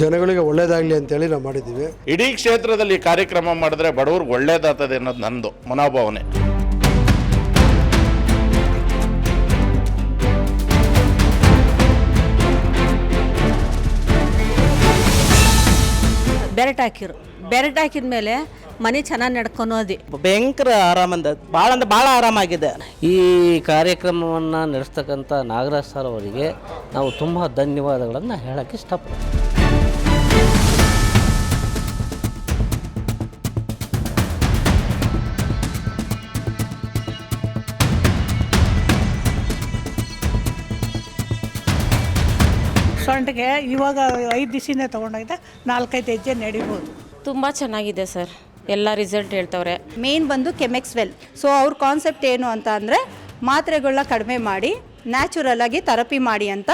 ಜನಗಳಿಗೆ ಒಳ್ಳೇದಾಗಲಿ ಅಂತೇಳಿ ನಾವು ಮಾಡಿದ್ದೀವಿ. ಇಡೀ ಕ್ಷೇತ್ರದಲ್ಲಿ ಕಾರ್ಯಕ್ರಮ ಮಾಡಿದ್ರೆ ಬಡವ್ರಿಗೆ ಒಳ್ಳೇದಾಗ್ತದೆ ಅನ್ನೋದು ನಂದು ಮನೋಭಾವನೆ. ಬೆರಟ್ ಹಾಕಿರು. ಬೆರಟ್ ಹಾಕಿದ ಮೇಲೆ ಮನೆ ಚೆನ್ನಾಗಿ ನಡ್ಕೊಳೋದಿ ಭಯಂಕರ ಆರಾಮಂದ ಭಾಳ ಅಂದ್ರೆ ಭಾಳ ಆರಾಮಾಗಿದೆ ಈ ಕಾರ್ಯಕ್ರಮವನ್ನು ನಡೆಸ್ತಕ್ಕಂಥ ನಾಗರಾಜ್ ಸರ್ ಅವರಿಗೆ ನಾವು ತುಂಬ ಧನ್ಯವಾದಗಳನ್ನು ಹೇಳೋಕ್ಕೆ ಇಷ್ಟಪಡ್ತೀವಿ ಸೊಂಟಿಗೆ ಇವಾಗ ಐದು ದಿವಸಿಂದ ತೊಗೊಂಡೋಗಿದೆ ನಾಲ್ಕೈದು ಹೆಜ್ಜೆ ನಡಿಬೋದು. ತುಂಬ ಚೆನ್ನಾಗಿದೆ ಸರ್. ಎಲ್ಲ ರಿಸಲ್ಟ್ ಹೇಳ್ತವ್ರೆ. ಮೇನ್ ಬಂದು ಕೆಮೆಕ್ಸ್ ವೆಲ್ ಸೊ ಅವ್ರ ಕಾನ್ಸೆಪ್ಟ್ ಏನು ಅಂತ ಅಂದರೆ ಮಾತ್ರೆಗಳನ್ನ ಕಡಿಮೆ ಮಾಡಿ ನ್ಯಾಚುರಲ್ ಆಗಿ ಥೆರಪಿ ಮಾಡಿ ಅಂತ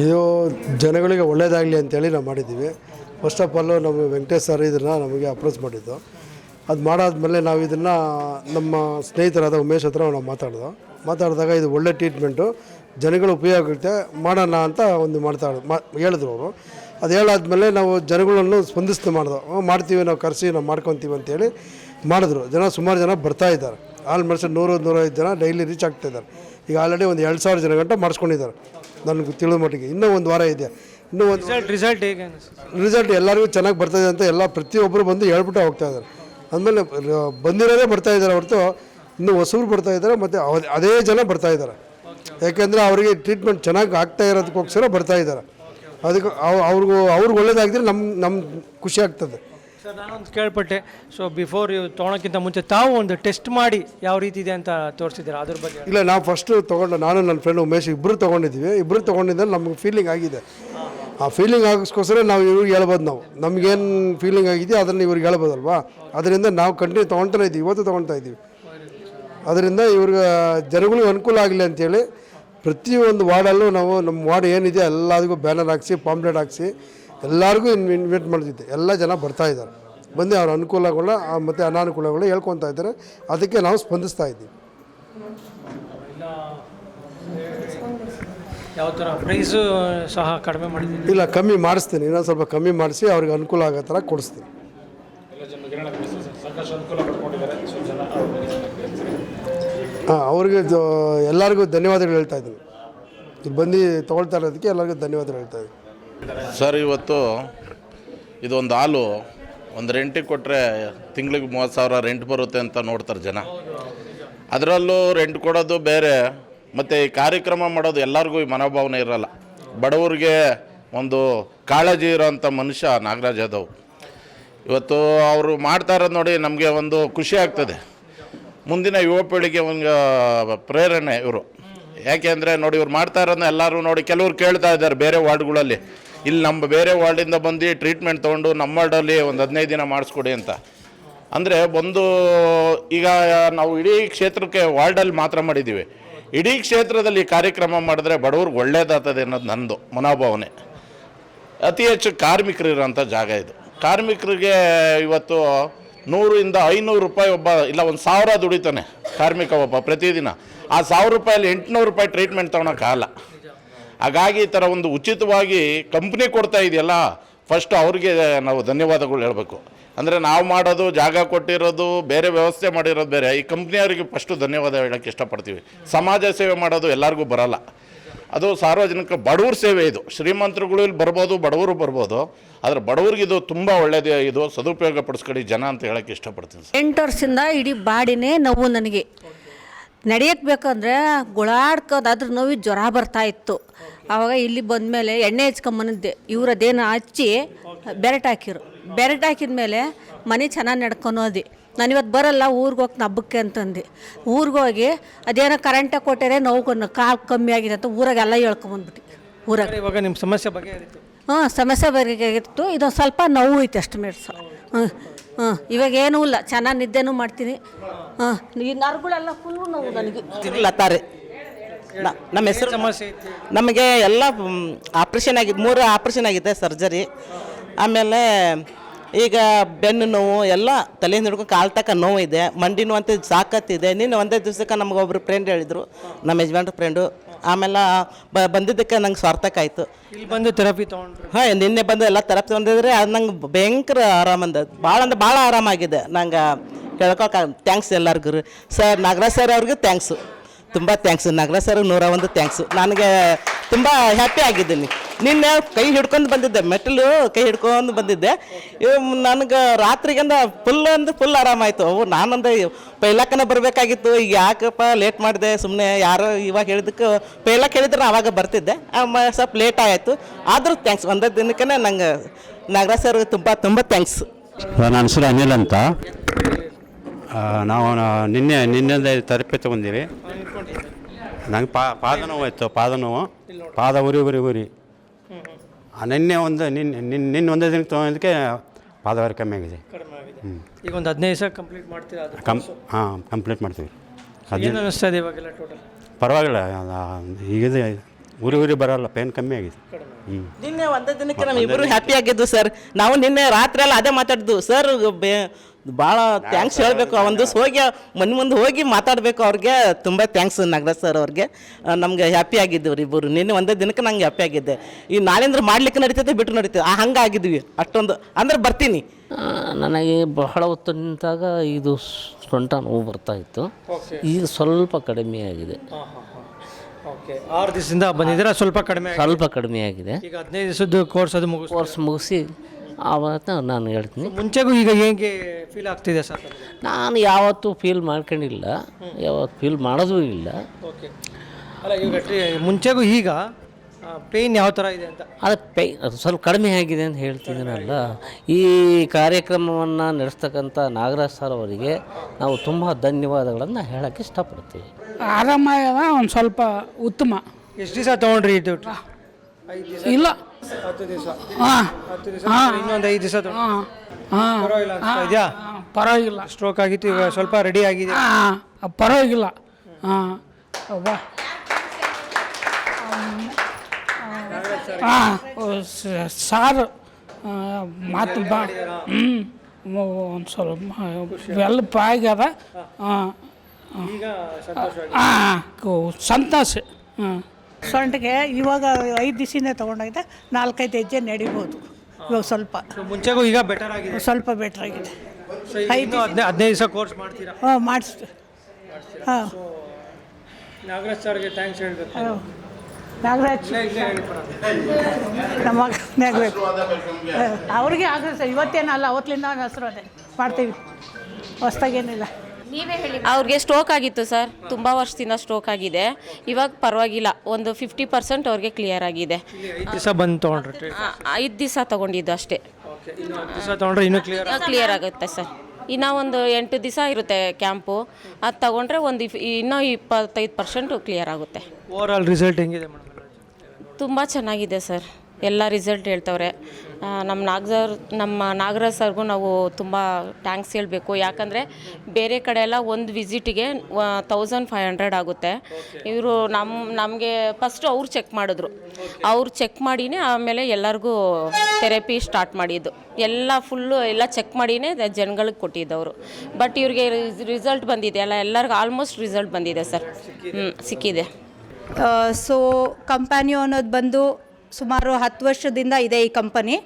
ಇದು ಜನಗಳಿಗೆ ಒಳ್ಳೇದಾಗಲಿ ಅಂತೇಳಿ ನಾವು ಮಾಡಿದ್ದೀವಿ. ಫಸ್ಟ್ ಆಫ್ ಆಲು ನಮ್ಮ ವೆಂಕಟೇಶ್ ಸರ್ ಇದನ್ನು ನಮಗೆ ಅಪ್ರೋಚ್ ಮಾಡಿದ್ದು. ಅದು ಮಾಡಾದ್ಮೇಲೆ ನಾವು ಇದನ್ನು ನಮ್ಮ ಸ್ನೇಹಿತರಾದ ಉಮೇಶ್ ಹತ್ರ ನಾವು ಮಾತಾಡಿದ್ವು ಮಾತಾಡಿದಾಗ ಇದು ಒಳ್ಳೆ ಟ್ರೀಟ್ಮೆಂಟು ಜನಗಳು ಉಪಯೋಗ ಆಗುತ್ತೆ ಮಾಡೋಣ ಅಂತ ಒಂದು ಮಾಡ್ತಾ ಮಾ, ಹೇಳಿದ್ರು ಅವರು. ಅದು ಹೇಳಾದ್ಮೇಲೆ ನಾವು ಜನಗಳನ್ನು ಸ್ಪಂದಿಸ್ತು ಮಾಡ್ದೋ. ಮಾಡ್ತೀವಿ, ನಾವು ಕರೆಸಿ, ನಾವು ಮಾಡ್ಕೊತೀವಿ ಅಂತೇಳಿ ಮಾಡಿದ್ರು. ಜನ ಸುಮಾರು ಜನ ಬರ್ತಾ ಇದ್ದಾರೆ. ಆಲ್ಮೋಸ್ಟ್ ನೂರು ನೂರೈದು ಜನ ಡೈಲಿ ರೀಚ್ ಆಗ್ತಾ ಇದ್ದಾರೆ. ಈಗ ಆಲ್ರೆಡಿ ಒಂದು ಎರಡು ಸಾವಿರ ಜನ ಗಂಟ ಮಾಡಿಸ್ಕೊಂಡಿದ್ದಾರೆ. ನನಗೆ ತಿಳಿದ ಮಟ್ಟಿಗೆ. ಇನ್ನೂ ಒಂದು ವಾರ ಇದೆ. ಇನ್ನೂ ಒಂದು ರಿಸಲ್ಟ್ ರಿಸಲ್ಟ್ ಹೇಗೆ ರಿಸಲ್ಟ್ ಎಲ್ಲರಿಗೂ ಚೆನ್ನಾಗಿ ಬರ್ತಾಯಿದೆ ಅಂತ ಎಲ್ಲ ಪ್ರತಿಯೊಬ್ಬರು ಬಂದು ಹೇಳ್ಬಿಟ್ಟು ಹೋಗ್ತಾ ಇದ್ದಾರೆ. ಅಂದಮೇಲೆ ಬಂದಿರೋದೇ ಬರ್ತಾ ಇದ್ದಾರೆ ಹೊರತು ಇನ್ನು ಹೊಸೂರು ಬರ್ತಾ ಇದ್ದಾರೆ ಮತ್ತು ಅದೇ ಜನ ಬರ್ತಾ ಇದ್ದಾರೆ. ಯಾಕೆಂದರೆ ಅವರಿಗೆ ಟ್ರೀಟ್ಮೆಂಟ್ ಚೆನ್ನಾಗಿ ಆಗ್ತಾ ಇರೋದಕ್ಕೋಸ್ಕರ ಬರ್ತಾ ಇದ್ದಾರೆ. ಅದಕ್ಕೆ ಅವ್- ಅವ್ರಿಗೂ ಅವ್ರಿಗೆ ಒಳ್ಳೇದಾಗಿದ್ರೆ ನಮ್ಮ ನಮ್ಮ ಖುಷಿ ಆಗ್ತದೆ. ಸರ್ ನಾನೊಂದು ಕೇಳ್ಪಟ್ಟೆ. ಸೊ ಬಿಫೋರ್ ಇವು ತೊಗೊಳಕ್ಕಿಂತ ಮುಂಚೆ ತಾವು ಒಂದು ಟೆಸ್ಟ್ ಮಾಡಿ ಯಾವ ರೀತಿ ಇದೆ ಅಂತ ತೋರಿಸಿದ್ದೀರಾ? ಅದ್ರ ಬಗ್ಗೆ. ಇಲ್ಲ ನಾವು ಫಸ್ಟು ತೊಗೊಂಡು ನಾನು ನನ್ನ ಫ್ರೆಂಡ್ ಉಮೇಶ್ ಇಬ್ಬರು ತೊಗೊಂಡಿದ್ದೀವಿ ಇಬ್ಬರು ತೊಗೊಂಡಿದ್ದಲ್ಲಿ ನಮ್ಗೆ ಫೀಲಿಂಗ್ ಆಗಿದೆ. ಆ ಫೀಲಿಂಗ್ ಆಗೋಸ್ಕೋಸ್ಕರ ನಾವು ಇವ್ರಿಗೆ ಹೇಳ್ಬೋದು ನಾವು. ನಮಗೇನು ಫೀಲಿಂಗ್ ಆಗಿದೆ ಅದನ್ನು ಇವ್ರಿಗೆ ಹೇಳ್ಬೋದಲ್ವಾ? ಅದರಿಂದ ನಾವು ಕಂಟಿನ್ಯೂ ತೊಗೊಳ್ತಾನೆ ಇದ್ದೀವಿ. ಇವತ್ತು ತೊಗೊಳ್ತಾ ಇದ್ದೀವಿ. ಅದರಿಂದ ಇವ್ರಿಗೆ ಜನಗಳಿಗೆ ಅನುಕೂಲ ಆಗಲಿ ಅಂತೇಳಿ ಪ್ರತಿಯೊಂದು ವಾರ್ಡಲ್ಲೂ ನಾವು ನಮ್ಮ ವಾರ್ಡ್ ಏನಿದೆ ಎಲ್ಲದಕ್ಕೂ ಬ್ಯಾನರ್ ಹಾಕ್ಸಿ ಪಾಂಪ್ಲೆಟ್ ಹಾಕ್ಸಿ ಎಲ್ಲರಿಗೂ ಇನ್ ಇನ್ವೈಟ್ ಮಾಡಿದ್ದೆ ಎಲ್ಲ ಜನ ಬರ್ತಾ ಇದ್ದಾರೆ. ಬಂದು ಅವ್ರ ಅನುಕೂಲಗಳ ಮತ್ತು ಅನಾನುಕೂಲಗಳು ಹೇಳ್ಕೊತಾ ಇದ್ದಾರೆ. ಅದಕ್ಕೆ ನಾವು ಸ್ಪಂದಿಸ್ತಾ ಇದ್ದೀವಿ. ಯಾವ ಥರ ಪ್ರೈಸು ಸಹ ಕಡಿಮೆ ಮಾಡಿದ್ದೀನಿ ಇಲ್ಲ ಕಮ್ಮಿ ಮಾಡಿಸ್ತೀನಿ. ಇನ್ನೊಂದು ಸ್ವಲ್ಪ ಕಮ್ಮಿ ಮಾಡಿಸಿ ಅವ್ರಿಗೆ ಅನುಕೂಲ ಆಗೋ ಥರ ಕೊಡಿಸ್ತೀನಿ. ಹಾಂ ಅವ್ರಿಗೆ ಜ- ಎಲ್ಲರಿಗೂ ಧನ್ಯವಾದಗಳು ಹೇಳ್ತಾ ಇದ್ದೀನಿ. ಇಲ್ಲಿ ಬಂದು ತೊಗೊಳ್ತಾ ಇರೋದಕ್ಕೆ ಎಲ್ಲರಿಗೂ ಧನ್ಯವಾದಗಳು ಹೇಳ್ತಾ ಇದ್ದೀನಿ. ಸರ್, ಇವತ್ತು ಇದೊಂದು ಹಾಲು, ಒಂದು ರೆಂಟಿಗೆ ಕೊಟ್ಟರೆ ತಿಂಗಳಿಗೆ ಮೂವತ್ತು ಸಾವಿರ ರೆಂಟ್ ಬರುತ್ತೆ ಅಂತ ನೋಡ್ತಾರೆ ಜನ. ಅದರಲ್ಲೂ ರೆಂಟ್ ಕೊಡೋದು ಬೇರೆ, ಮತ್ತು ಈ ಕಾರ್ಯಕ್ರಮ ಮಾಡೋದು ಎಲ್ಲರಿಗೂ ಈ ಮನೋಭಾವನೆ ಇರಲ್ಲ. ಬಡವರಿಗೆ ಒಂದು ಕಾಳಜಿ ಇರೋಂಥ ಮನುಷ್ಯ ನಾಗರಾಜ್ ಯಾದವ್. ಇವತ್ತು ಅವರು ಮಾಡ್ತಾ ನೋಡಿ ನಮಗೆ ಒಂದು ಖುಷಿ ಆಗ್ತದೆ. ಮುಂದಿನ ಯುವ ಪೀಳಿಗೆ ಒಂದು ಪ್ರೇರಣೆ ಇವರು. ಯಾಕೆ ಅಂದರೆ ನೋಡಿ ಇವ್ರು ಮಾಡ್ತಾ ಇರೋದನ್ನ ಎಲ್ಲರೂ ನೋಡಿ ಕೆಲವ್ರು ಕೇಳ್ತಾ ಇದ್ದಾರೆ ಬೇರೆ ವಾರ್ಡ್ಗಳಲ್ಲಿ. ಇಲ್ಲಿ ನಮ್ಮ ಬೇರೆ ವಾರ್ಡಿಂದ ಬಂದು ಟ್ರೀಟ್ಮೆಂಟ್ ತೊಗೊಂಡು ನಮ್ಮ ವಾರ್ಡಲ್ಲಿ ಒಂದು ಹದಿನೈದು ದಿನ ಮಾಡಿಸ್ಕೊಡಿ ಅಂತ. ಅಂದರೆ ಒಂದು, ಈಗ ನಾವು ಇಡೀ ಕ್ಷೇತ್ರಕ್ಕೆ ವಾರ್ಡಲ್ಲಿ ಮಾತ್ರ ಮಾಡಿದ್ದೀವಿ ಇಡೀ ಕ್ಷೇತ್ರದಲ್ಲಿ ಕಾರ್ಯಕ್ರಮ ಮಾಡಿದ್ರೆ ಬಡವ್ರಿಗೆ ಒಳ್ಳೇದಾಗ್ತದೆ ಅನ್ನೋದು ನಂದು ಮನೋಭಾವನೆ. ಅತಿ ಹೆಚ್ಚು ಕಾರ್ಮಿಕರು ಇರೋಂಥ ಜಾಗ ಇದು. ಕಾರ್ಮಿಕರಿಗೆ ಇವತ್ತು ನೂರಿಂದ ಐನೂರು ರೂಪಾಯಿ ಒಬ್ಬ, ಇಲ್ಲ ಒಂದು ಸಾವಿರ ದುಡಿತಾನೆ ಕಾರ್ಮಿಕ ಒಬ್ಬ ಪ್ರತಿದಿನ. ಆ ಸಾವಿರ ರೂಪಾಯಲ್ಲಿ ಎಂಟುನೂರು ರೂಪಾಯಿ ಟ್ರೀಟ್ಮೆಂಟ್ ತೊಗೊಳಕ್ಕಾಗಲ್ಲ ಹಾಗಾಗಿ ಈ ಥರ ಒಂದು ಉಚಿತವಾಗಿ ಕಂಪ್ನಿ ಕೊಡ್ತಾ ಇದೆಯಲ್ಲ ಫಸ್ಟ್ ಅವ್ರಿಗೆ ನಾವು ಧನ್ಯವಾದಗಳು ಹೇಳಬೇಕು. ಅಂದರೆ ನಾವು ಮಾಡೋದು, ಜಾಗ ಕೊಟ್ಟಿರೋದು, ಬೇರೆ ವ್ಯವಸ್ಥೆ ಮಾಡಿರೋದು ಬೇರೆ, ಈ ಕಂಪ್ನಿಯವರಿಗೆ ಫಸ್ಟು ಧನ್ಯವಾದ ಹೇಳೋಕ್ಕೆ ಇಷ್ಟಪಡ್ತೀವಿ. ಸಮಾಜ ಸೇವೆ ಮಾಡೋದು ಎಲ್ಲರಿಗೂ ಬರಲ್ಲ. ಅದು ಸಾರ್ವಜನಿಕ ಬಡವ್ರ ಸೇವೆ ಇದು. ಶ್ರೀಮಂತರುಗಳು ಇಲ್ಲಿ ಬರ್ಬೋದು, ಬಡವರು ಬರ್ಬೋದು, ಆದರೆ ಬಡವ್ರಿಗೆ ಇದು ತುಂಬ ಒಳ್ಳೆಯದೇ ಇದು ಸದುಪಯೋಗ ಪಡಿಸ್ಕೊಳ್ಳಿ ಜನ ಅಂತ ಹೇಳೋಕ್ಕೆ ಇಷ್ಟಪಡ್ತೀನಿ ಎಂಟು ವರ್ಷದಿಂದ ಇಡೀ ಬಾಡಿನೇ ನೋವು ನನಗೆ. ನಡೆಯಕ್ಕೆ ಬೇಕಂದ್ರೆ ಗುಳಾಡ್ಕೋದು ಅದ್ರ ನೋವಿಗೆ ಜ್ವರ ಬರ್ತಾ ಇತ್ತು. ಆವಾಗ ಇಲ್ಲಿ ಬಂದಮೇಲೆ ಎಣ್ಣೆ ಹಚ್ಕೊಂಬಂದಿದ್ದೆ. ಇವ್ರು ಅದೇನು ಹಚ್ಚಿ ಬೆರಟ್ ಹಾಕಿರು. ಬೆರಟ್ ಹಾಕಿದ ಮೇಲೆ ಮನೆ ಚೆನ್ನಾಗಿ ನಡ್ಕೊಳೋದಿ ನಾನು ಇವತ್ತು ಬರಲ್ಲ ಊರಿಗೆ ಹೋಗಿ ಹಬ್ಬಕ್ಕೆ ಅಂತಂದು ಊರಿಗೆ ಹೋಗಿ ಅದೇನೋ ಕರೆಂಟಾಗಿ ಕೊಟ್ಟರೆ ನೋವು ಕಾಲು ಕಮ್ಮಿ ಆಗಿದೆ ಅಂತ ಊರಾಗೆಲ್ಲ ಹೇಳ್ಕೊಂಬಂದ್ಬಿಟ್ಟು ಊರಾಗ. ಇವಾಗ ನಿಮ್ಮ ಸಮಸ್ಯೆ ಬಗ್ಗೆ ಹಾಂ ಸಮಸ್ಯೆ ಬಗೆಗಿತ್ತು ಇದೊಂದು ಸ್ವಲ್ಪ ನೋವು ಐತೆ ಅಷ್ಟು ಮೇಡ್ಸ ಹ್ಞೂ ಹ್ಞೂ ಇವಾಗ ಏನೂ ಇಲ್ಲ. ಚೆನ್ನಾಗಿ ನಿದ್ದೆನೂ ಮಾಡ್ತೀನಿ. ಹಾಂ ಈ ನರಗಳೆಲ್ಲ ಫುಲ್ಲು ನೋವು ನನಗೆ. ಲತಾರೆ ನ- ನಮ್ಮ ಹೆಸರು ಸಮಸ್ಯೆ ನಮಗೆ ಎಲ್ಲ ಆಪ್ರೇಷನ್ ಆಗಿದೆ ಮೂರು ಆಪ್ರೇಷನ್ ಆಗಿದೆ ಸರ್ಜರಿ. ಆಮೇಲೆ ಈಗ ಬೆನ್ನು ನೋವು ಎಲ್ಲ ತಲೆ ಹಿಡ್ಕೊ ಕಾಲು ತಕ್ಕ ನೋವು ಇದೆ. ಮಂಡಿ ನೋವು ಅಂತ ಸಾಕತ್ತಿದೆ. ನೀನು ಒಂದೇ ದಿವ್ಸಕ್ಕೆ ನಮ್ಗೆ ಒಬ್ರು ಫ್ರೆಂಡ್ ಹೇಳಿದರು. ನಮ್ಮ ಯಜಮಾನ್ರ ಫ್ರೆಂಡು ಆಮೇಲೆ ಬ ಬಂದಿದ್ದಕ್ಕೆ ನಂಗೆ ಸ್ವಾರ್ಥಕ ಆಯಿತು. ಇಲ್ಲಿ ಬಂದು ಥೆರಪಿ ತೊಗೊಂಡ್ರು. ಹಾಂ ನಿನ್ನೆ ಬಂದು ಎಲ್ಲ ಥೆರಪಿ ತೊಗೊಂಡಿದ್ರೆ ಅದು ನಂಗೆ ಭಯಂಕರ ಆರಾಮಂದ ಭಾಳ ಅಂದ್ರೆ ಭಾಳ ಆರಾಮಾಗಿದೆ. ನಂಗೆ ಕೇಳ್ಕೊಳಕ್ಕೆ ಥ್ಯಾಂಕ್ಸ್ ಎಲ್ಲರಿಗೂ ಸರ್ ನಾಗರಾಜ್ ಸರ್ ಅವ್ರಿಗೂ ಥ್ಯಾಂಕ್ಸು ತುಂಬ ಥ್ಯಾಂಕ್ಸ್ ನಾಗರಾಜ್ ಸರ್ ನೂರ ಒಂದು ಥ್ಯಾಂಕ್ಸು ನನಗೆ ತುಂಬ ಹ್ಯಾಪಿ ಆಗಿದ್ದೀನಿ. ನಿನ್ನೆ ಕೈ ಹಿಡ್ಕೊಂಡು ಬಂದಿದ್ದೆ, ಮೆಟ್ಟಲು ಕೈ ಹಿಡ್ಕೊಂಡು ಬಂದಿದ್ದೆ. ನನಗೆ ರಾತ್ರಿಗಿಂದ ಫುಲ್ ಅಂದ್ರೆ ಫುಲ್ ಆರಾಮಾಯಿತು ಅವು ನಾನಂದ್ರೆ ಪೈಲಾಕನ ಬರಬೇಕಾಗಿತ್ತು. ಈಗ ಯಾಕಪ್ಪ ಲೇಟ್ ಮಾಡಿದೆ? ಸುಮ್ಮನೆ ಯಾರೋ ಇವಾಗ ಹೇಳಿದಕ್ಕೆ ಪೈಲಾಕ್ ಹೇಳಿದ್ರೆ ನಾ ಅವಾಗ ಬರ್ತಿದ್ದೆ. ಸ್ವಲ್ಪ ಲೇಟ್ ಆಯಿತು. ಆದರೂ ಥ್ಯಾಂಕ್ಸ್ ಒಂದೇ ದಿನಕ್ಕೆ ನಂಗೆ ನಾಗರಾಜ್ ಸರ್ ತುಂಬ ತುಂಬ ಥ್ಯಾಂಕ್ಸ್ ನನ್ನ ಹೆಸರು ಅನಿಲ್ ಅಂತ. ನಾವು ನಿನ್ನೆ ನಿನ್ನೆ ತರಪಿ ತೊಗೊಂಡಿವಿ. ನಂಗೆ ಪಾ ಪಾದ ನೋವು ಇತ್ತು ಪಾದ ನೋವು. ಪಾದ ಉರಿ ಉರಿ ಉರಿ. ನಿನ್ನೆ ಒಂದು ನಿನ್ನೆ ನಿನ್ನ ನಿನ್ನೆ ಒಂದೇ ದಿನಕ್ಕೆ ತೊಗೊಂಡಿದ್ದಕ್ಕೆ ಪಾದ ಉರಿ ಕಮ್ಮಿ ಆಗಿದೆ. ಈಗ ಒಂದು ಹದಿನೈದು ದಿವಸ ಕಂಪ್ಲೀಟ್ ಮಾಡ್ತೀರಾ ಕಮ್ ಹಾಂ ಕಂಪ್ಲೀಟ್ ಮಾಡ್ತೀವಿ. ಇದೆ ಇವಾಗೆಲ್ಲ ಟೋಟಲ್ ಪರವಾಗಿಲ್ಲ ಈಗಿದೆ ಉರಿ ಉರಿ ಬರಲ್ಲ ಪೇನ್ ಕಮ್ಮಿ ಆಗಿದೆ. ಹ್ಞೂ ನಿನ್ನೆ ಒಂದೇ ದಿನಕ್ಕೆ ನಾವು ಇಬ್ಬರು ಹ್ಯಾಪಿ ಆಗಿದ್ದು ಸರ್ ನಾವು ನಿನ್ನೆ ರಾತ್ರಿ ಎಲ್ಲ ಅದೇ ಮಾತಾಡಿದ್ದು ಸರ್ ಬೆ- ಭಾಳ ಥ್ಯಾಂಕ್ಸ್ ಹೇಳಬೇಕು ಒಂದು ದಿವಸ ಹೋಗಿ ಮನೆ ಮುಂದೆ ಹೋಗಿ ಮಾತಾಡಬೇಕು ಅವ್ರಿಗೆ ತುಂಬ ಥ್ಯಾಂಕ್ಸ್ ನಾಗರಾಜ್ ಸರ್ ಅವ್ರಿಗೆ. ನಮಗೆ ಹ್ಯಾಪಿ ಆಗಿದ್ದು ರೀ ಇಬ್ಬರು ನಿನ್ನೆ ಒಂದೇ ದಿನಕ್ಕೆ ನಂಗೆ ಹ್ಯಾಪಿ ಆಗಿದ್ದೆ. ಈ ನಾಳೆಂದ್ರೆ ಮಾಡ್ಲಿಕ್ಕೆ ನಡೀತದೆ ಬಿಟ್ಟು ನಡೀತದೆ ಆ ಹಂಗೆ ಆಗಿದ್ವಿ ಅಷ್ಟೊಂದು. ಅಂದ್ರೆ ಬರ್ತೀನಿ. ಆ, ನನಗೆ ಬಹಳ ಹೊತ್ತು ನಿಂತಾಗ ಇದು ಸೊಂಟ ನೋವು ಬರ್ತಾ ಇತ್ತು. ಈಗ ಸ್ವಲ್ಪ ಕಡಿಮೆ ಆಗಿದೆ. ಓಕೆ ಆರು ದಿವಸದಿಂದ ಬಂದಿದ್ದೀರಾ? ಸ್ವಲ್ಪ ಕಡಿಮೆ ಆಗಿದೆ. ಸ್ವಲ್ಪ ಕಡಿಮೆ ಆಗಿದೆ. ಈಗ ಹದಿನೈದು ದಿವಸದ್ದು ಕೋರ್ಸ್ ಅದು ಮುಗಿಸ್ ಕೋರ್ಸ್ ಮುಗಿಸಿ ಆವತ್ತು ನಾನು ಹೇಳ್ತೀನಿ. ಮುಂಚೆಗೂ ಈಗ ಹೇಗೆ ಫೀಲ್ ಆಗ್ತಿದೆ ಸರ್? ನಾನು ಯಾವತ್ತೂ ಫೀಲ್ ಮಾಡ್ಕೊಂಡಿಲ್ಲ. ಯಾವತ್ತು ಫೀಲ್ ಮಾಡೋದೂ ಇಲ್ಲ. ಓಕೆ. ಅಲ್ಲ ಈಗ ಟ್ರೀ ಮುಂಚೆಗೂ ಈಗ ಪೇಯ್ನ್ ಯಾವ ಥರ ಇದೆ ಅಂತ? ಅದು ಪೈ ಅದು ಸ್ವಲ್ಪ ಕಡಿಮೆ ಆಗಿದೆ ಅಂತ ಹೇಳ್ತಿದ್ದೀನಲ್ಲ. ಈ ಕಾರ್ಯಕ್ರಮವನ್ನು ನಡೆಸ್ತಕ್ಕಂಥ ನಾಗರಾಜ್ ಸರ್ ಅವರಿಗೆ ನಾವು ತುಂಬ ಧನ್ಯವಾದಗಳನ್ನು ಹೇಳೋಕ್ಕೆ ಇಷ್ಟಪಡ್ತೀವಿ. ಆರಾಮಾಯದ ಒಂದು ಸ್ವಲ್ಪ ಉತ್ತಮ. ಎಷ್ಟು ದಿವಸ ತೊಗೊಂಡ್ರಿ ಇದು ಇಲ್ಲ. ಹತ್ತು ದಿವಸ. ಹಾಂ. ಹತ್ತು ದಿವಸ ಇನ್ನೊಂದು ಐದು ದಿವಸ ಹಾಂ. ಹಾಂ. ಪರವಾಗಿಲ್ಲ ಅನ್ಸ್ತಾ ಇದೆಯಾ? ಪರವಾಗಿಲ್ಲ. ಸ್ಟ್ರೋಕ್ ಆಗಿತ್ತು ಈಗ ಸ್ವಲ್ಪ ರೆಡಿ ಆಗಿದೆ ಹಾಂ ಪರವಾಗಿಲ್ಲ. ಹಾಂ. ಹಾಂ ಸಾರು ಮತ್ತು ಮಾತು ಬಾ. ಹ್ಞೂ ಒಂದು ಸ್ವಲ್ಪ ವೆಲ್ಪ ಆಗ್ಯದ ಹಾಂ ಈಗ ಸಂತೋಷ ಹಾಂ ಸಂತೋಷ. ಹಾಂ ಸೊಂಟಿಗೆ ಇವಾಗ ಐದು ದಿವಸನೇ ತೊಗೊಂಡೋಗಿದೆ ನಾಲ್ಕೈದು ಹೆಜ್ಜೆ ನಡಿಬೋದು. ಇವಾಗ ಸ್ವಲ್ಪ. ಮುಂಚೆಗೂ ಈಗ ಬೆಟರ್ ಆಗಿದೆ. ಸ್ವಲ್ಪ ಬೆಟರ್ ಆಗಿದೆ. ಐದು ಹದಿನೈದು ಹದಿನೈದು ದಿವಸ ಕೋರ್ಸ್ ಮಾಡ್ತೀರಾ? ಹಾಂ ಮಾಡಿಸ್ತು ಹಾಂ ನಾಗರಾಜ್ ಸರ್ಗೆ ಥ್ಯಾಂಕ್ಸ್ ಹೇಳ್ಬೇಕು. ನಾಗರಾಜ್. ನಮ್ಮ ನಾಗರಾಜ್ ಅವ್ರಿಗೆ ಆಗ್ರೆ ಸರ್ ಇವತ್ತೇನಲ್ಲ ಅವತ್ತಿಂದ ಹೆಸರು ಅದೇ ಮಾಡ್ತೀವಿ. ಹೊಸ್ದಾಗೇನಿಲ್ಲ. ಅವ್ರಿಗೆ ಸ್ಟ್ರೋಕ್ ಆಗಿತ್ತು ಸರ್. ತುಂಬ ವರ್ಷದಿಂದ ಸ್ಟ್ರೋಕ್ ಆಗಿದೆ. ಇವಾಗ ಪರವಾಗಿಲ್ಲ. ಒಂದು ಫಿಫ್ಟಿ ಪರ್ಸೆಂಟ್ ಅವ್ರಿಗೆ ಕ್ಲಿಯರ್ ಆಗಿದೆ. ದಿವಸ ಬಂದು ತೊಗೊಂಡ್ರೆ ಐದು ದಿವಸ ತೊಗೊಂಡಿದ್ದು ಅಷ್ಟೇ. ಓಕೆ ಇನ್ನು ಹತ್ತು ದಿವಸ ತೊಗೊಂಡ್ರೆ ಇನ್ನೂ ಕ್ಲಿಯರ್ ಕ್ಲಿಯರ್ ಆಗುತ್ತೆ ಸರ್. ಇನ್ನೂ ಒಂದು ಎಂಟು ದಿವಸ ಇರುತ್ತೆ ಕ್ಯಾಂಪು. ಅದು ತಗೊಂಡ್ರೆ ಒಂದು ಇಫ್- ಇನ್ನೂ ಇಪ್ಪತ್ತೈದು ಪರ್ಸೆಂಟು ಕ್ಲಿಯರ್ ಆಗುತ್ತೆ. ಓವರ್ ಆಲ್ ರಿಸಲ್ಟ್ ಹೆಂಗಿದೆ ಮೇಡಮ್ ತುಂಬ ಚೆನ್ನಾಗಿದೆ ಸರ್. ಎಲ್ಲ ರಿಸಲ್ಟ್ ಹೇಳ್ತವ್ರೆ. ನಮ್ಮ ನಾಗಸರ್ ನಮ್ಮ ನಾಗರಾಜ್ ಸರ್ಗೂ ನಾವು ತುಂಬ ಥ್ಯಾಂಕ್ಸ್ ಹೇಳಬೇಕು. ಯಾಕಂದರೆ ಬೇರೆ ಕಡೆ ಎಲ್ಲ ಒಂದು ವಿಸಿಟಿಗೆ ತೌಸಂಡ್ ಫೈವ್ ಹಂಡ್ರೆಡ್ ಆಗುತ್ತೆ. ಇವರು ನಮ್ಮ ನಮಗೆ ಫಸ್ಟು ಅವ್ರು ಚೆಕ್ ಮಾಡಿದ್ರು. ಅವ್ರು ಚೆಕ್ ಮಾಡಿನೇ ಆಮೇಲೆ ಎಲ್ಲರಿಗೂ ಥೆರಪಿ ಸ್ಟಾರ್ಟ್ ಮಾಡಿದ್ದು. ಎಲ್ಲ ಫುಲ್ಲು ಎಲ್ಲ ಚೆಕ್ ಮಾಡಿನೇ ಜನಗಳಿಗೆ ಕೊಟ್ಟಿದ್ದವರು. ಬಟ್ ಇವ್ರಿಗೆ ರಿಸಲ್ಟ್ ಬಂದಿದೆ. ಅಲ್ಲ ಎಲ್ಲರಿಗೂ ಆಲ್ಮೋಸ್ಟ್ ರಿಸಲ್ಟ್ ಬಂದಿದೆ ಸರ್. ಹ್ಞೂ ಸಿಕ್ಕಿದೆ. ಸೊ ಕಂಪ್ಯಾನಿಯೋ ಅನ್ನೋದು ಬಂದು ಸುಮಾರು ಹತ್ತು ವರ್ಷದಿಂದ ಇದೆ ಈ ಕಂಪನಿ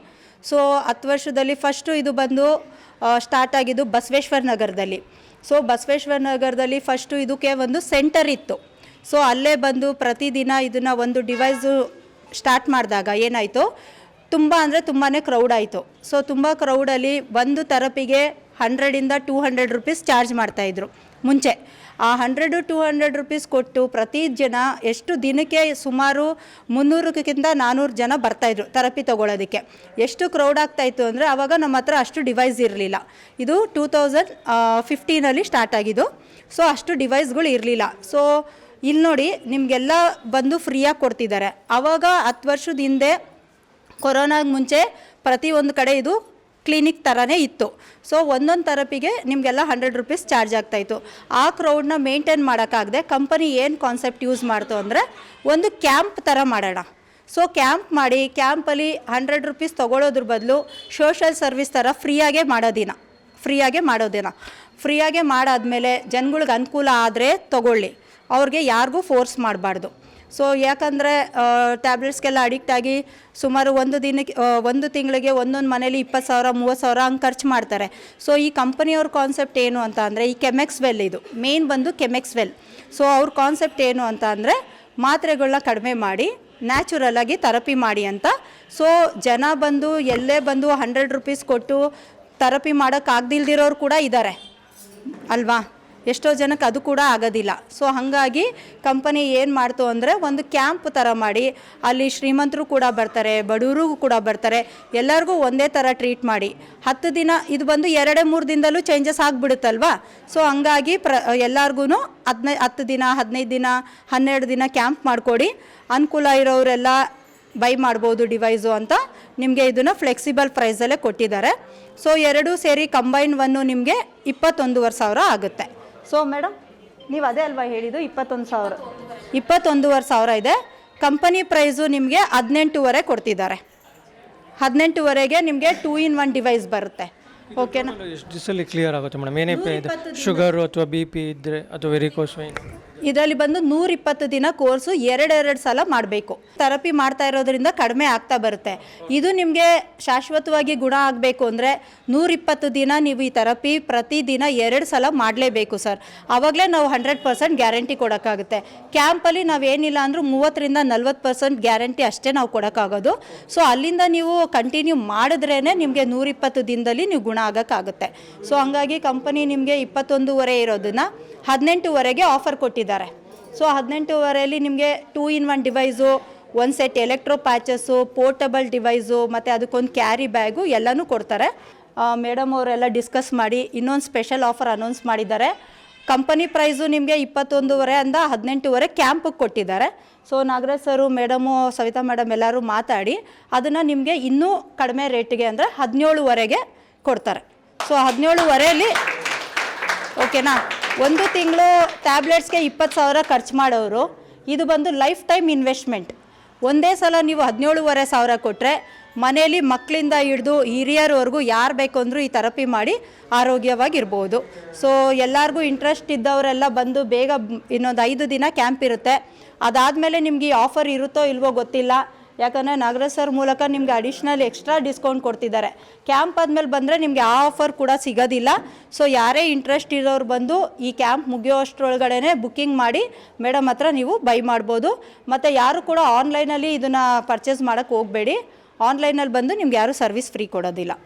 ಸೊ ಹತ್ತು ವರ್ಷದಲ್ಲಿ ಫಸ್ಟು ಇದು ಬಂದು ಸ್ಟಾರ್ಟ್ ಆಗಿದ್ದು ಬಸವೇಶ್ವರ ನಗರದಲ್ಲಿ. ಸೊ ಬಸವೇಶ್ವರ ನಗರದಲ್ಲಿ ಫಸ್ಟು ಇದಕ್ಕೆ ಒಂದು ಸೆಂಟರ್ ಇತ್ತು. ಸೊ ಅಲ್ಲೇ ಬಂದು ಪ್ರತಿದಿನ ಇದನ್ನು ಒಂದು ಡಿವೈಸು ಸ್ಟಾರ್ಟ್ ಮಾಡಿದಾಗ ಏನಾಯಿತು? ತುಂಬ ಅಂದರೆ ತುಂಬಾ ಕ್ರೌಡ್ ಆಯಿತು. ಸೊ ತುಂಬ ಕ್ರೌಡಲ್ಲಿ ಒಂದು ಥೆರಪಿಗೆ ಹಂಡ್ರೆಡಿಂದ ಟೂ ಹಂಡ್ರೆಡ್ ರುಪೀಸ್ ಚಾರ್ಜ್ ಮಾಡ್ತಾಯಿದ್ರು ಮುಂಚೆ ಆ ಹಂಡ್ರೆಡು ಟೂ ಹಂಡ್ರೆಡ್ ರುಪೀಸ್ ಕೊಟ್ಟು ಪ್ರತಿ ಜನ ಎಷ್ಟು ದಿನಕ್ಕೆ ಸುಮಾರು ಮುನ್ನೂರಕ್ಕಿಂತ ನಾನ್ನೂರು ಜನ ಬರ್ತಾಯಿದ್ರು ಥೆರಪಿ ತೊಗೊಳೋದಕ್ಕೆ. ಎಷ್ಟು ಕ್ರೌಡ್ ಆಗ್ತಾಯಿತ್ತು ಅಂದರೆ ಆವಾಗ ನಮ್ಮ ಹತ್ರ ಅಷ್ಟು ಡಿವೈಸ್ ಇರಲಿಲ್ಲ. ಇದು ಟೂ ತೌಸಂಡ್ ಫಿಫ್ಟೀನಲ್ಲಿ ಸ್ಟಾರ್ಟ್ ಆಗಿದ್ದು. ಸೊ ಅಷ್ಟು ಡಿವೈಸ್ಗಳು ಇರಲಿಲ್ಲ. ಸೊ ಇಲ್ಲಿ ನೋಡಿ ನಿಮಗೆಲ್ಲ ಬಂದು ಫ್ರೀಯಾಗಿ ಕೊಡ್ತಿದ್ದಾರೆ. ಆವಾಗ ಹತ್ತು ವರ್ಷದ ಹಿಂದೆ ಕೊರೋನಾಗ ಮುಂಚೆ ಪ್ರತಿಯೊಂದು ಕಡೆ ಇದು ಕ್ಲಿನಿಕ್ ಥರನೇ ಇತ್ತು. ಸೊ ಒಂದೊಂದು ಥೆರಪಿಗೆ ನಿಮಗೆಲ್ಲ ಹಂಡ್ರೆಡ್ ರುಪೀಸ್ ಚಾರ್ಜ್ ಆಗ್ತಾಯಿತ್ತು ಆ ಕ್ರೌಡ್ನ ಮೇಂಟೈನ್ ಮಾಡೋಕ್ಕಾಗದೆ ಕಂಪನಿ ಏನು ಕಾನ್ಸೆಪ್ಟ್ ಯೂಸ್ ಮಾಡ್ತು ಅಂದರೆ ಒಂದು ಕ್ಯಾಂಪ್ ಥರ ಮಾಡೋಣ. ಸೊ ಕ್ಯಾಂಪ್ ಮಾಡಿ ಕ್ಯಾಂಪಲ್ಲಿ ಹಂಡ್ರೆಡ್ ರುಪೀಸ್ ತೊಗೊಳೋದ್ರ ಬದಲು ಸೋಷಲ್ ಸರ್ವಿಸ್ ಥರ ಫ್ರೀಯಾಗೇ ಮಾಡೋದಿನ ಫ್ರೀಯಾಗೆ ಮಾಡೋದಿನ ಫ್ರೀಯಾಗೆ ಮಾಡಾದಮೇಲೆ ಜನಗಳಿಗೆ ಅನುಕೂಲ ಆದರೆ ತೊಗೊಳ್ಳಿ. ಅವ್ರಿಗೆ ಯಾರಿಗೂ ಫೋರ್ಸ್ ಮಾಡಬಾರ್ದು. ಸೊ ಯಾಕಂದರೆ ಟ್ಯಾಬ್ಲೆಟ್ಸ್ಗೆಲ್ಲ ಅಡಿಕ್ಟ್ ಆಗಿ ಸುಮಾರು ಒಂದು ದಿನಕ್ಕೆ ಒಂದು ತಿಂಗಳಿಗೆ ಒಂದೊಂದು ಮನೇಲಿ ಇಪ್ಪತ್ತು ಸಾವಿರ, ಮೂವತ್ತು ಸಾವಿರ ಹಂಗೆ ಖರ್ಚು ಮಾಡ್ತಾರೆ. ಸೊ ಈ ಕಂಪನಿಯವ್ರ ಕಾನ್ಸೆಪ್ಟ್ ಏನು ಅಂತ ಅಂದರೆ, ಈ ಕೆಮೆಕ್ಸ್ ವೆಲ್ ಇದು. ಮೇನ್ ಬಂದು ಕೆಮೆಕ್ಸ್ ವೆಲ್ ಸೊ ಅವ್ರ ಕಾನ್ಸೆಪ್ಟ್ ಏನು ಅಂತ ಅಂದರೆ ಮಾತ್ರೆಗಳನ್ನ ಕಡಿಮೆ ಮಾಡಿ ನ್ಯಾಚುರಲಾಗಿ ಥೆರಪಿ ಮಾಡಿ ಅಂತ. ಸೊ ಜನ ಬಂದು, ಎಲ್ಲೇ ಬಂದು ಹಂಡ್ರೆಡ್ ರುಪೀಸ್ ಕೊಟ್ಟು ಥೆರಪಿ ಮಾಡೋಕ್ಕಾಗ್ದಿಲ್ದಿರೋರು ಕೂಡ ಇದ್ದಾರೆ ಅಲ್ವಾ? ಎಷ್ಟೋ ಜನಕ್ಕೆ ಅದು ಕೂಡ ಆಗೋದಿಲ್ಲ. ಸೊ ಹಾಗಾಗಿ ಕಂಪನಿ ಏನು ಮಾಡ್ತು ಅಂದರೆ ಒಂದು ಕ್ಯಾಂಪ್ ಥರ ಮಾಡಿ, ಅಲ್ಲಿ ಶ್ರೀಮಂತರು ಕೂಡ ಬರ್ತಾರೆ ಬಡವರು ಕೂಡ ಬರ್ತಾರೆ, ಎಲ್ಲರಿಗೂ ಒಂದೇ ಥರ ಟ್ರೀಟ್ ಮಾಡಿ. ಹತ್ತು ದಿನ, ಇದು ಬಂದು ಎರಡೇ ಮೂರು ದಿನದಲ್ಲೂ ಚೇಂಜಸ್ ಆಗಿಬಿಡುತ್ತಲ್ವಾ? ಸೊ ಹಂಗಾಗಿ ಪ್ರ ಎಲ್ಲರಿಗೂ ಹದಿನೈ, ಹತ್ತು ದಿನ, ಹದಿನೈದು ದಿನ, ಹನ್ನೆರಡು ದಿನ ಕ್ಯಾಂಪ್ ಮಾಡಿಕೊಡಿ. ಅನುಕೂಲ ಇರೋರೆಲ್ಲ ಬೈ ಮಾಡ್ಬೋದು ಡಿವೈಸು ಅಂತ ನಿಮಗೆ ಇದನ್ನು ಫ್ಲೆಕ್ಸಿಬಲ್ ಪ್ರೈಸಲ್ಲೇ ಕೊಟ್ಟಿದ್ದಾರೆ. ಸೊ ಎರಡೂ ಸೇರಿ ಕಂಬೈನ್ ಒನ್ನು ನಿಮಗೆ ಇಪ್ಪತ್ತೊಂದೂವರೆ ಸಾವಿರ ಆಗುತ್ತೆ. ಸೊ ಮೇಡಮ್ ನೀವು ಅದೇ ಅಲ್ವಾ ಹೇಳಿದ್ದು? ಇಪ್ಪತ್ತೊಂದು ಸಾವಿರ. ಇಪ್ಪತ್ತೊಂದೂವರೆ ಸಾವಿರ ಇದೆ. ಕಂಪನಿ ಪ್ರೈಸು ನಿಮಗೆ ಹದಿನೆಂಟೂವರೆ ಕೊಡ್ತಿದ್ದಾರೆ. ಹದಿನೆಂಟುವರೆಗೆ ನಿಮಗೆ ಟೂ ಇನ್ ಒನ್ ಡಿವೈಸ್ ಬರುತ್ತೆ. ಓಕೆನಾ ಎಷ್ಟು ದಿವಸದಲ್ಲಿ ಕ್ಲಿಯರ್ ಆಗುತ್ತೆ ಮೇಡಮ್ ಏನೇ ಪೇ ಇದೆ ಶುಗರು ಅಥವಾ ಬಿ ಪಿ ಇದ್ದರೆ ಅಥವಾ ವೆರಿಕೋಸ್ ವೈನ್ ಇದರಲ್ಲಿ ಬಂದು ನೂರಿಪ್ಪತ್ತು ದಿನ ಕೋರ್ಸು ಎರಡೆರಡು ಸಲ ಮಾಡಬೇಕು. ಥೆರಪಿ ಮಾಡ್ತಾ ಇರೋದ್ರಿಂದ ಕಡಿಮೆ ಆಗ್ತಾ ಬರುತ್ತೆ. ಇದು ನಿಮಗೆ ಶಾಶ್ವತವಾಗಿ ಗುಣ ಆಗಬೇಕು ಅಂದರೆ ನೂರಿಪ್ಪತ್ತು ದಿನ ನೀವು ಈ ಥೆರಪಿ ಪ್ರತಿದಿನ ಎರಡು ಸಲ ಮಾಡಲೇಬೇಕು ಸರ್. ಆವಾಗಲೇ ನಾವು ಹಂಡ್ರೆಡ್ ಪರ್ಸೆಂಟ್ ಗ್ಯಾರಂಟಿ ಕೊಡೋಕ್ಕಾಗುತ್ತೆ. ಕ್ಯಾಂಪಲ್ಲಿ ನಾವು ಏನಿಲ್ಲ ಅಂದರೂ ಮೂವತ್ತರಿಂದ ನಲ್ವತ್ತು ಪರ್ಸೆಂಟ್ ಗ್ಯಾರಂಟಿ ಅಷ್ಟೇ ನಾವು ಕೊಡೋಕ್ಕಾಗೋದು. ಸೊ ಅಲ್ಲಿಂದ ನೀವು ಕಂಟಿನ್ಯೂ ಮಾಡಿದ್ರೇ ನಿಮಗೆ ನೂರಿಪ್ಪತ್ತು ದಿನದಲ್ಲಿ ನೀವು ಗುಣ ಆಗೋಕ್ಕಾಗುತ್ತೆ. ಸೊ ಹಂಗಾಗಿ ಕಂಪನಿ ನಿಮಗೆ ಇಪ್ಪತ್ತೊಂದೂವರೆ ಇರೋದನ್ನು ಹದಿನೆಂಟುವರೆಗೆ ಆಫರ್ ಕೊಟ್ಟಿದ್ದಾರೆ ಸೊ ಹದಿನೆಂಟುವರೆಯಲ್ಲಿ ನಿಮಗೆ ಟೂ ಇನ್ ಒನ್ ಡಿವೈಸು ಒಂದು set electro patches portable device ಮತ್ತು ಅದಕ್ಕೊಂದು ಕ್ಯಾರಿ ಬ್ಯಾಗು ಎಲ್ಲನೂ ಕೊಡ್ತಾರೆ. ಮೇಡಮ್ ಅವರೆಲ್ಲ ಡಿಸ್ಕಸ್ ಮಾಡಿ, ಇನ್ನೊಂದು ಸ್ಪೆಷಲ್ ಆಫರ್ ಅನೌನ್ಸ್ ಮಾಡಿದ್ದಾರೆ. ಕಂಪನಿ ಪ್ರೈಸು ನಿಮಗೆ ಇಪ್ಪತ್ತೊಂದೂವರೆ ಅಂದ ಹದಿನೆಂಟುವರೆ ಕ್ಯಾಂಪಿಗೆ ಕೊಟ್ಟಿದ್ದಾರೆ. So Nagaraj sir madam Savita madam ಎಲ್ಲರೂ ಮಾತಾಡಿ, ಅದನ್ನು ನಿಮಗೆ ಇನ್ನೂ ಕಡಿಮೆ ರೇಟಿಗೆ ಅಂದರೆ ಹದಿನೇಳುವರೆಗೆ ಕೊಡ್ತಾರೆ. ಸೊ ಹದಿನೇಳುವರೆಯಲ್ಲಿ ಓಕೆನಾ ಒಂದು ತಿಂಗಳು ಟ್ಯಾಬ್ಲೆಟ್ಸ್ಗೆ ಇಪ್ಪತ್ತು ಸಾವಿರ ಖರ್ಚು ಮಾಡೋರು. ಇದು ಬಂದು ಲೈಫ್ ಟೈಮ್ ಇನ್ವೆಸ್ಟ್ಮೆಂಟ್ ಒಂದೇ ಸಲ ನೀವು ಹದಿನೇಳುವರೆ ಸಾವಿರ ಕೊಟ್ಟರೆ ಮನೆಯಲ್ಲಿ ಮಕ್ಕಳಿಂದ ಹಿಡಿದು ಹಿರಿಯರವರೆಗೂ ಯಾರು ಬೇಕು ಅಂದರೂ ಈ ಥೆರಪಿ ಮಾಡಿ ಆರೋಗ್ಯವಾಗಿರ್ಬೋದು. ಸೊ ಎಲ್ಲರಿಗೂ ಇಂಟ್ರೆಸ್ಟ್ ಇದ್ದವರೆಲ್ಲ ಬಂದು ಬೇಗ ಇನ್ನೊಂದು ಐದು ದಿನ ಕ್ಯಾಂಪ್ ಇರುತ್ತೆ. ಅದಾದಮೇಲೆ ನಿಮಗೆ ಈ ಆಫರ್ ಇರುತ್ತೋ ಇಲ್ವೋ ಗೊತ್ತಿಲ್ಲ. ಯಾಕಂದರೆ ನಾಗರಾಜ್ ಸರ್ ಮೂಲಕ ನಿಮಗೆ ಅಡಿಷ್ನಲ್ ಎಕ್ಸ್ಟ್ರಾ ಡಿಸ್ಕೌಂಟ್ ಕೊಡ್ತಿದ್ದಾರೆ. ಕ್ಯಾಂಪ್ ಆದಮೇಲೆ ಬಂದರೆ ನಿಮಗೆ ಆ ಆಫರ್ ಕೂಡ ಸಿಗೋದಿಲ್ಲ. ಸೊ ಯಾರೇ ಇಂಟ್ರೆಸ್ಟ್ ಇರೋರು ಬಂದು ಈ ಕ್ಯಾಂಪ್ ಮುಗಿಯೋ ಅಷ್ಟರೊಳಗಡೆ ಬುಕ್ಕಿಂಗ್ ಮಾಡಿ ಮೇಡಮ್ ಹತ್ರ ನೀವು ಬೈ ಮಾಡ್ಬೋದು. ಮತ್ತು ಯಾರು ಕೂಡ ಆನ್ಲೈನಲ್ಲಿ ಇದನ್ನು ಪರ್ಚೇಸ್ ಮಾಡೋಕ್ಕೆ ಹೋಗಬೇಡಿ. ಆನ್ಲೈನಲ್ಲಿ ಬಂದು ನಿಮ್ಗೆ ಯಾರೂ ಸರ್ವಿಸ್ ಫ್ರೀ ಕೊಡೋದಿಲ್ಲ.